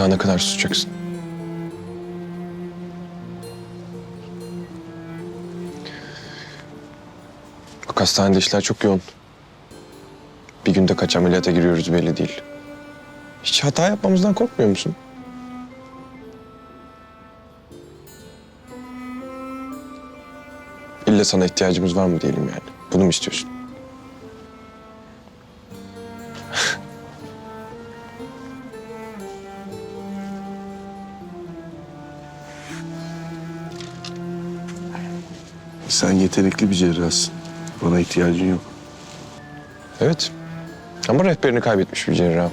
Daha ne kadar susacaksın? Bak hastanede işler çok yoğun. Bir günde kaç ameliyata giriyoruz belli değil. Hiç hata yapmamızdan korkmuyor musun? İlle sana ihtiyacımız var mı diyelim yani. Bunu mu istiyorsun? Sen yetenekli bir cerrahsın. Bana ihtiyacın yok. Evet. Ama rehberini kaybetmiş bir cerrah.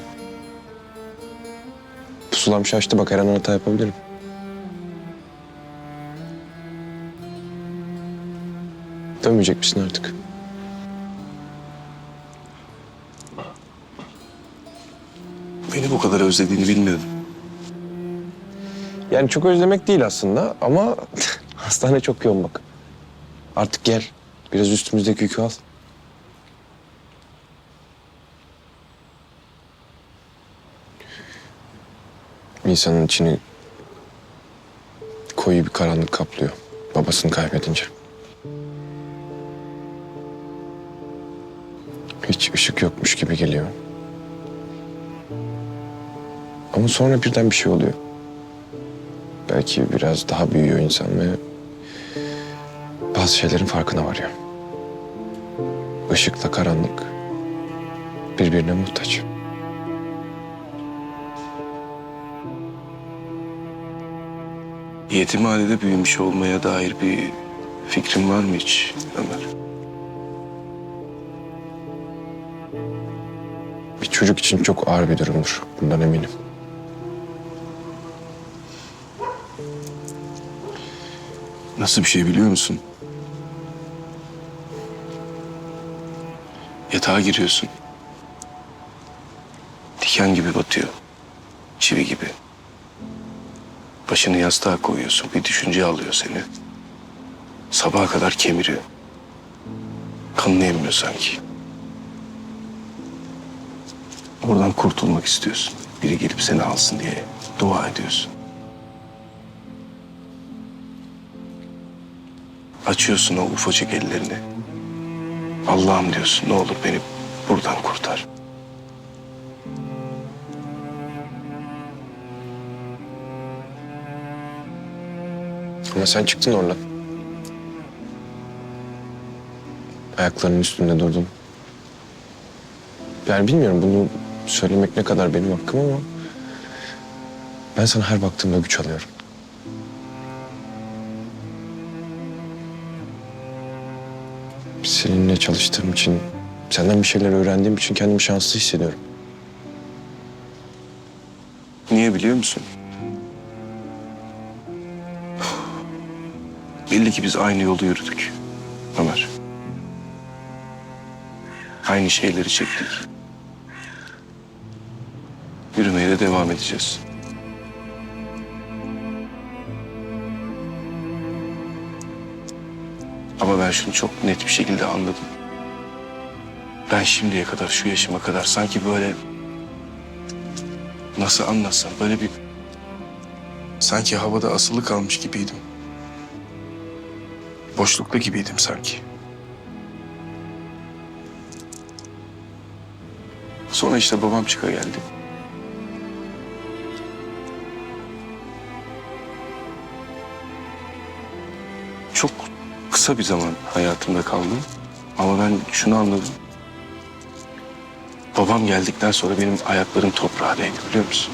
Pusulam şaştı bak her an hata yapabilirim. Dönmeyecek misin artık? Beni bu kadar özlediğini bilmiyordum. Yani çok özlemek değil aslında ama hastane çok yoğun bak. Artık gel. Biraz üstümüzdeki yükü al. İnsanın içini koyu bir karanlık kaplıyor. Babasını kaybedince. Hiç ışık yokmuş gibi geliyor. Ama sonra birden bir şey oluyor. Belki biraz daha büyüyor insan ve bazı şeylerin farkına varıyor. Işıkla karanlık birbirine muhtaç. Yetimhanede büyümüş olmaya dair bir fikrin var mı hiç Ömer? Bir çocuk için çok ağır bir durumdur. Bundan eminim. Nasıl bir şey biliyor musun? Yatağa giriyorsun. Diken gibi batıyor. Çivi gibi. Başını yastığa koyuyorsun. Bir düşünce alıyor seni. Sabaha kadar kemiriyor. Kanını emmiyor sanki. Oradan kurtulmak istiyorsun. Biri gelip seni alsın diye dua ediyorsun. Açıyorsun o ufacık ellerini. Allah'ım diyorsun ne olur beni buradan kurtar. Ama sen çıktın oradan. Ayaklarının üstünde durdun. Yani bilmiyorum bunu söylemek ne kadar benim hakkım ama... ...ben sana her baktığımda güç alıyorum. Seninle çalıştığım için, senden bir şeyler öğrendiğim için kendimi şanslı hissediyorum. Niye biliyor musun? Belli ki biz aynı yolu yürüdük. Ömer. Aynı şeyleri çektik. Yürümeye de devam edeceğiz. Ama ben şunu çok net bir şekilde anladım. Ben şimdiye kadar, şu yaşıma kadar sanki böyle nasıl anlatsam böyle bir sanki havada asılı kalmış gibiydim. Boşlukta gibiydim sanki. Sonra işte babam çıka geldi. Çok kısa bir zaman hayatımda kaldı. Ama ben şunu anladım. Babam geldikten sonra benim ayaklarım toprağa değdi biliyor musun?